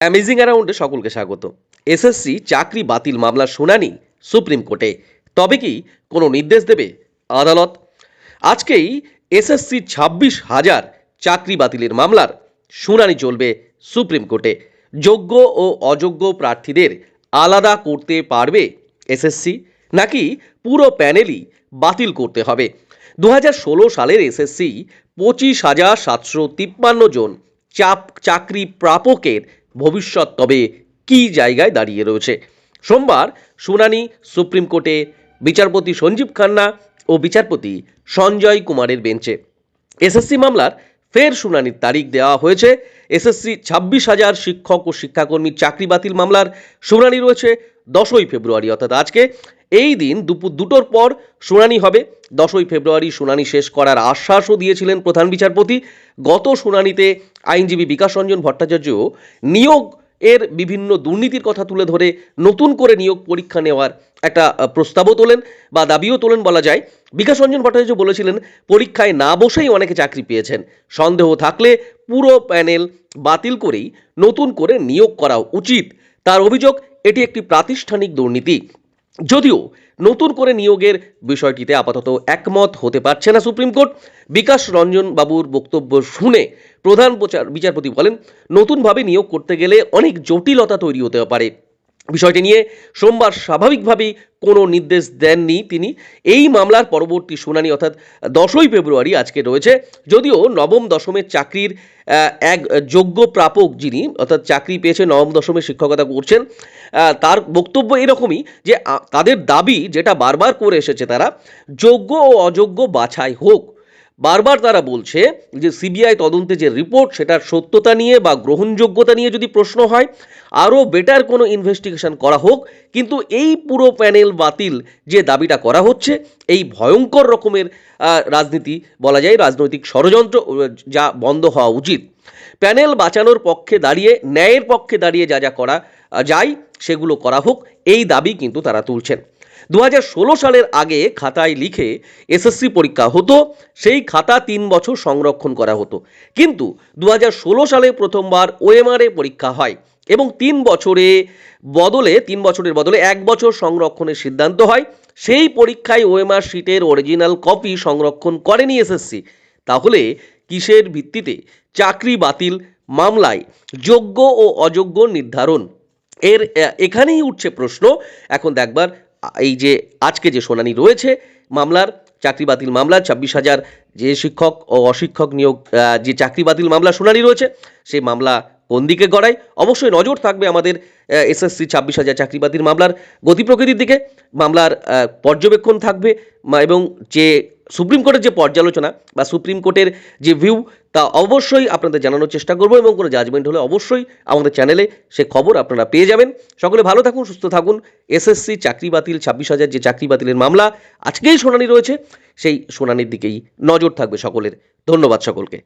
Amazing অ্যারাউন্ডে সকলকে স্বাগত। SSC চাকরি বাতিল মামলার শুনানি সুপ্রিম কোর্টে। তবে কি কোনো নির্দেশ দেবে আদালত? আজকেই এসএসসি ছাব্বিশ হাজার চাকরি বাতিলের মামলার শুনানি চলবে সুপ্রিম কোর্টে। যোগ্য ও অযোগ্য প্রার্থীদের আলাদা করতে পারবে এসএসসি নাকি পুরো প্যানেলই বাতিল করতে হবে? দু ষোলো সালের এসএসসি পঁচিশ হাজার সাতশো তিপ্পান্ন জন চাপ, চাকরি প্রাপকের ভবিষ্যৎ তবে কি জায়গায় দাঁড়িয়ে রয়েছে? সোমবার শুনানি সুপ্রিম কোর্টে বিচারপতি সঞ্জীব খান্না ও বিচারপতি সঞ্জয় কুমারের বেঞ্চে। এসএসসি মামলার ফের শুনানির তারিখ দেওয়া হয়েছে। এসএসসি ছাব্বিশ হাজার শিক্ষক ও শিক্ষাকর্মীর চাকরি বাতিল মামলার শুনানি রয়েছে দশই ফেব্রুয়ারি, অর্থাৎ আজকে। এই দিন দুপুর দুটোর পর শুনানি হবে। দশই ফেব্রুয়ারি শুনানি শেষ করার আশ্বাসও দিয়েছিলেন প্রধান বিচারপতি। গত শুনানিতে আইনজীবী বিকাশ রঞ্জন ভট্টাচার্য নিয়োগ এর বিভিন্ন দুর্নীতির কথা তুলে ধরে নতুন করে নিয়োগ পরীক্ষা নেওয়ার একটা প্রস্তাবও তোলেন বা দাবিও তোলেন বলা যায়। বিকাশ রঞ্জন ভট্টাচার্য বলেছিলেন, পরীক্ষায় না বসেই অনেকে চাকরি পেয়েছেন। সন্দেহ থাকলে পুরো প্যানেল বাতিল করেই নতুন করে নিয়োগ করা উচিত। তার অভিযোগ, এটি একটি প্রাতিষ্ঠানিক দুর্নীতি। যদিও নতুন করে নিয়োগের বিষয়টিতে আপাতত একমত হতে পারছে না সুপ্রিম কোর্ট। বিকাশ রঞ্জন বাবুর বক্তব্য শুনে প্রধান বিচার- বিচারপতি বলেন, নতুনভাবে নিয়োগ করতে গেলে অনেক জটিলতা তৈরি হতে পারে। বিষয়টি নিয়ে সোমবার স্বাভাবিকভাবেই কোনো নির্দেশ দেননি তিনি। এই মামলার পরবর্তী শুনানি অর্থাৎ দশই ফেব্রুয়ারি আজকে রয়েছে। যদিও নবম দশমের চাকরির এক যোগ্য প্রাপক যিনি, অর্থাৎ চাকরি পেয়েছে নবম দশমের শিক্ষকতা করছেন তার বক্তব্য এরকমই যে তাদের দাবি যেটা বারবার করে এসেছে তারা, যোগ্য ও অযোগ্য বাছাই হোক। বারবার তারা বলছে যে সিবিআই তদন্তে যে রিপোর্ট, সেটার সত্যতা নিয়ে বা গ্রহণযোগ্যতা নিয়ে যদি প্রশ্ন হয়, আরও বেটার কোনো ইনভেস্টিগেশন করা হোক। কিন্তু এই পুরো প্যানেল বাতিল যে দাবিটা করা হচ্ছে, এই ভয়ঙ্কর রকমের রাজনীতি বলা যায়, রাজনৈতিক ষড়যন্ত্র যা বন্ধ হওয়া উচিত। প্যানেল বাঁচানোর পক্ষে দাঁড়িয়ে, ন্যায়ের পক্ষে দাঁড়িয়ে যা যা করা যায়, সেগুলো করা হোক, এই দাবি কিন্তু তারা তুলছেন। দু হাজার ষোলো সালের আগে খাতায় লিখে এসএসসি পরীক্ষা হতো, সেই খাতা তিন বছর সংরক্ষণ করা হতো। কিন্তু দু হাজার ষোলো সালে প্রথমবার ওএমআরএ পরীক্ষা হয় এবং তিন বছরে বদলে, তিন বছরের বদলে এক বছর সংরক্ষণের সিদ্ধান্ত হয়। সেই পরীক্ষায় ওএমআর শিটের অরিজিনাল কপি সংরক্ষণ করেনি এসএসসি। তাহলে কিসের ভিত্তিতে চাকরি বাতিল, মামলায় যোগ্য ও অযোগ্য নির্ধারণ? এর এখানেই উঠছে প্রশ্ন। এখন দেখবার এই যে আজকে যে শুনানি রয়েছে, মামলার চাকরি বাতিল মামলা, ছাব্বিশ হাজার যে শিক্ষক ও অশিক্ষক নিয়োগ যে চাকরি বাতিল মামলা শুনানি রয়েছে, সেই মামলা কোন দিকে গড়ায়? অবশ্যই নজর থাকবে আমাদের এসএসসি ছাব্বিশ হাজার চাকরি বাতিল মামলার গতি প্রকৃতির দিকে। মামলার পর্যবেক্ষণ থাকবে এবং যে সুপ্রিম কোর্টের যে পর্যালোচনা বা সুপ্রিম কোর্টের যে ভিউ তা অবশ্যই আপনাদের জানানোর চেষ্টা করব এবং কোনো জাজমেন্ট হলে অবশ্যই আমাদের চ্যানেলে সে খবর আপনারা পেয়ে যাবেন। সকলে ভালো থাকুন, সুস্থ থাকুন। এসএসসি চাকরি বাতিল, ছাব্বিশ হাজার যে চাকরি বাতিলের মামলা, আজকেই শুনানি রয়েছে। সেই শুনানির দিকেই নজর থাকবে সকলের। ধন্যবাদ সকলকে।